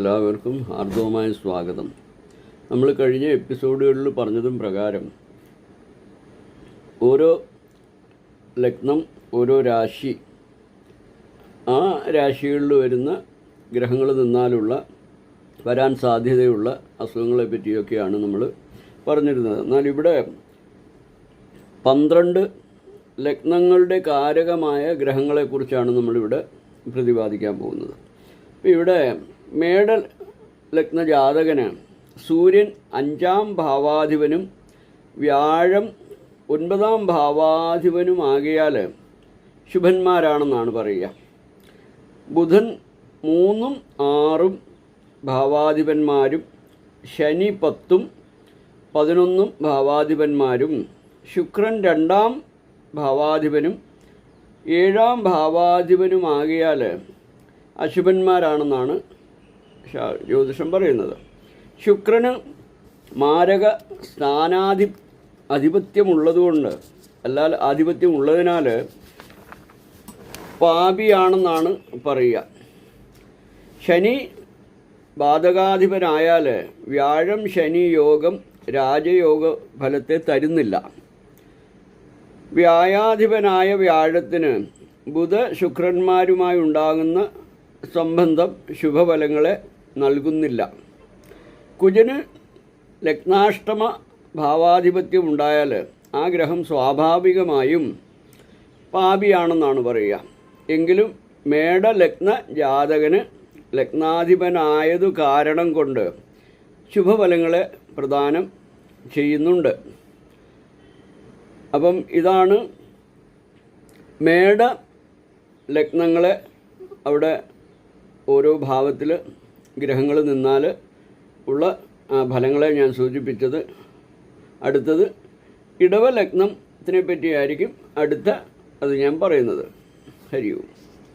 എല്ലാവർക്കും ഹാർദവമായ സ്വാഗതം. നമ്മൾ കഴിഞ്ഞ എപ്പിസോഡുകളിൽ പറഞ്ഞതും പ്രകാരം ഓരോ ലഗ്നം ഓരോ രാശി ആ രാശികളിൽ വരുന്ന ഗ്രഹങ്ങൾ നിന്നാലുള്ള വരാൻ സാധ്യതയുള്ള അസുഖങ്ങളെ പറ്റിയൊക്കെയാണ് നമ്മൾ പറഞ്ഞിരുന്നത്. എന്നാൽ ഇവിടെ പന്ത്രണ്ട് ലഗ്നങ്ങളുടെ കാരകമായ ഗ്രഹങ്ങളെക്കുറിച്ചാണ് നമ്മളിവിടെ പ്രതിപാദിക്കാൻ പോകുന്നത്. അപ്പോൾ ഇവിടെ മേട ലഗ്ന ജാതകന് സൂര്യൻ അഞ്ചാം ഭാവാധിപനും വ്യാഴം ഒൻപതാം ഭാവാധിപനുമാകിയാൽ ശുഭന്മാരാണെന്നാണ് പറയുക. ബുധൻ മൂന്നും ആറും ഭാവാധിപന്മാരും ശനി പത്തും പതിനൊന്നും ഭാവാധിപന്മാരും ശുക്രൻ രണ്ടാം ഭാവാധിപനും ഏഴാം ഭാവാധിപനുമാകിയാൽ അശുഭന്മാരാണെന്നാണ് ജ്യോതിഷം പറയുന്നത്. ശുക്രന് മാരക സ്ഥാനാധി ആധിപത്യമുള്ളതുകൊണ്ട് അല്ലാൽ ആധിപത്യമുള്ളതിനാൽ പാപിയാണെന്നാണ് പറയുക. ശനി ബാധകാധിപനായാൽ വ്യാഴം ശനി യോഗം രാജയോഗ ഫലത്തെ തരുന്നില്ല. വ്യായാധിപനായ വ്യാഴത്തിന് ബുധ ശുക്രന്മാരുമായി ഉണ്ടാകുന്ന സംബന്ധം ശുഭഫലങ്ങളെ നൽകുന്നില്ല. കുജന് ലഗ്നാഷ്ടമ ഭാവാധിപത്യം ഉണ്ടായാൽ ആ ഗ്രഹം സ്വാഭാവികമായും പാപിയാണെന്നാണ് പറയുക. എങ്കിലും മേടലഗ്ന ജാതകന് ലഗ്നാധിപനായതു കാരണം കൊണ്ട് ശുഭഫലങ്ങളെ പ്രദാനം ചെയ്യുന്നുണ്ട്. അപ്പം ഇതാണ് മേട ലഗ്നങ്ങളെ അവിടെ ഓരോ ഭാവത്തിൽ ഗ്രഹങ്ങൾ നിന്നാൽ ഉള്ള ഫലങ്ങളെ ഞാൻ സൂചിപ്പിച്ചത്. അടുത്തത് ഇടവ ലഗ്നത്തിനെ പറ്റിയായിരിക്കും അടുത്ത അത് ഞാൻ പറയുന്നത്. ഹരി ഓം.